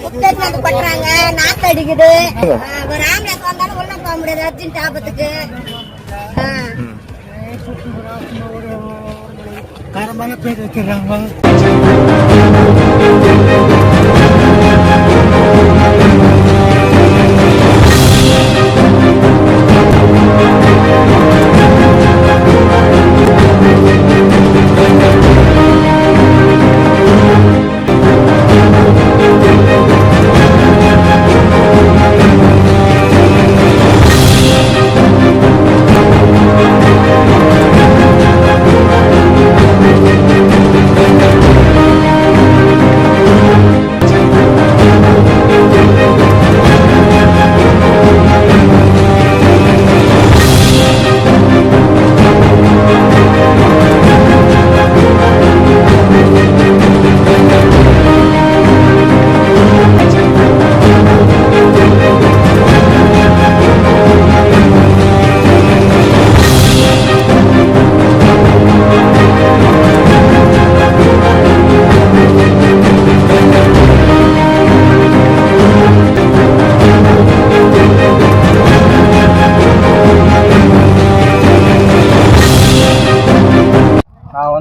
பண்றாங்க நாத்து அடிக்குது. ஒரு ஆம்புலன்ஸ் வந்தாலும் உள்ள போக முடியாது அர்ஜென்ட் ஆபத்துக்கு. ஆ. தரமான பேர் வச்சிடறாங்க.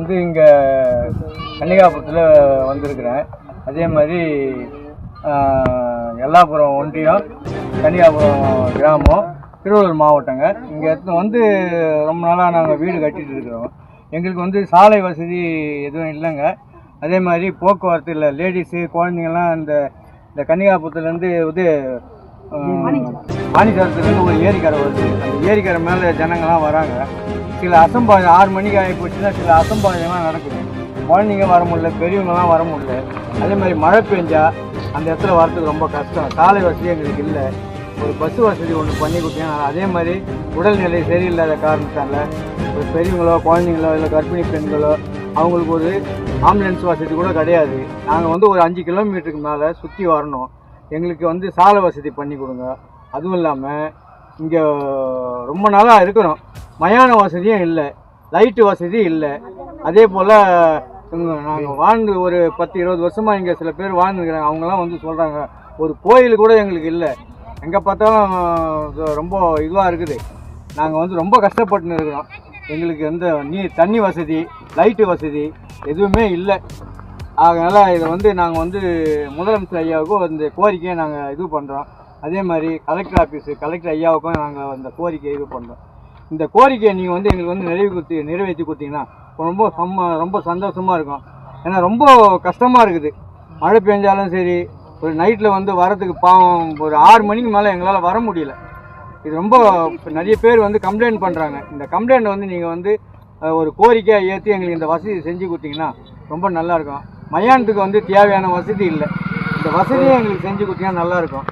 வந்து இங்கே கன்னிகாபுரத்தில் வந்திருக்கிறேன். அதே மாதிரி எல்லாபுரம் ஒன்றியம் கன்னிகாபுரம் கிராமம் திருவள்ளூர் மாவட்டங்க. இங்கே எடுத்து வந்து ரொம்ப நாளாக நாங்கள் வீடு கட்டிகிட்டு இருக்கிறோம். எங்களுக்கு வந்து சாலை வசதி எதுவும் இல்லைங்க. அதே மாதிரி போக்குவரத்து இல்லை. லேடிஸு குழந்தைங்கள்லாம் இந்த இந்த கன்னிகாபுரத்துலேருந்து இது வாணிசாரத்துலேருந்து ஒரு ஏரிக்கரை வருது. அந்த ஏரிக்கரை மேலே ஜனங்கள்லாம் வராங்க. சில அசம்பாவிதம் ஆறு மணிக்கு ஆகி போச்சுன்னா சில அசம்பாவிதம்லாம் நடக்குது. குழந்தைங்க வர முடியல பெரியவங்கலாம் வர முடியல. அதே மாதிரி மழை பெஞ்சால் அந்த இடத்துல வரதுக்கு ரொம்ப கஷ்டம். சாலை வசதி எங்களுக்கு இல்லை. ஒரு பஸ் வசதி ஒன்று பண்ணி கொடுத்தீங்கன்னா அதே மாதிரி உடல்நிலை சரியில்லாத காரணத்தால் ஒரு பெரியவங்களோ குழந்தைங்களோ இல்லை கர்ப்பிணி பெண்களோ அவங்களுக்கு ஒரு ஆம்புலன்ஸ் வசதி கூட கிடையாது. நாங்கள் வந்து ஒரு அஞ்சு கிலோமீட்டருக்கு மேலே சுற்றி வரணும். எங்களுக்கு வந்து சாலை வசதி பண்ணி கொடுங்க. அதுவும் இல்லாமல் இங்கே ரொம்ப நாளாக இருக்கிறோம் மயான வசதியும் இல்லை. லைட்டு வசதி இல்லை. அதே போல் நாங்கள் வாழ்ந்து ஒரு பத்து இருபது வருஷமாக இங்கே சில பேர் வாழ்ந்துருக்கிறாங்க. அவங்களாம் வந்து சொல்கிறாங்க ஒரு கோயில் கூட எங்களுக்கு இல்லை. எங்கே பார்த்தாலும் ரொம்ப இதுவாக இருக்குது. நாங்கள் வந்து ரொம்ப கஷ்டப்பட்டு இருக்கிறோம். எங்களுக்கு எந்த நீர் தண்ணி வசதி லைட்டு வசதி எதுவுமே இல்லை. அதனால் இதை வந்து நாங்கள் வந்து முதலமைச்சர் ஐயாவுக்கும் இந்த கோரிக்கையை நாங்கள் இது பண்ணுறோம் அதே மாதிரி கலெக்டர் ஆஃபீஸு கலெக்டர் ஐயாவுக்கும் நாங்கள் அந்த கோரிக்கையை இது பண்ணுறோம் இந்த கோரிக்கையை நீங்கள் வந்து எங்களுக்கு வந்து நிறைவு கொடுத்து நிறைவேற்றி கொடுத்தீங்கன்னா ரொம்ப சம்ம ரொம்ப சந்தோஷமாக இருக்கும். ஏன்னா ரொம்ப கஷ்டமாக இருக்குது. மழை பெஞ்சாலும் சரி ஒரு நைட்டில் வந்து வரதுக்கு பாவம் ஒரு ஆறு மணிக்கு மேலே எங்களால் வர முடியல. இது ரொம்ப நிறைய பேர் வந்து கம்ப்ளைண்ட் பண்ணுறாங்க இந்த கம்ப்ளைண்ட் வந்து நீங்கள் வந்து ஒரு கோரிக்கையாக ஏற்றி எங்களுக்கு இந்த வசதி செஞ்சு கொடுத்தீங்கன்னா ரொம்ப நல்லாயிருக்கும் மயானத்துக்கு வந்து தேவையான வசதி இல்லை. இந்த வசதியை எங்களுக்கு செஞ்சு கொடுத்தீங்கன்னா நல்லாயிருக்கும்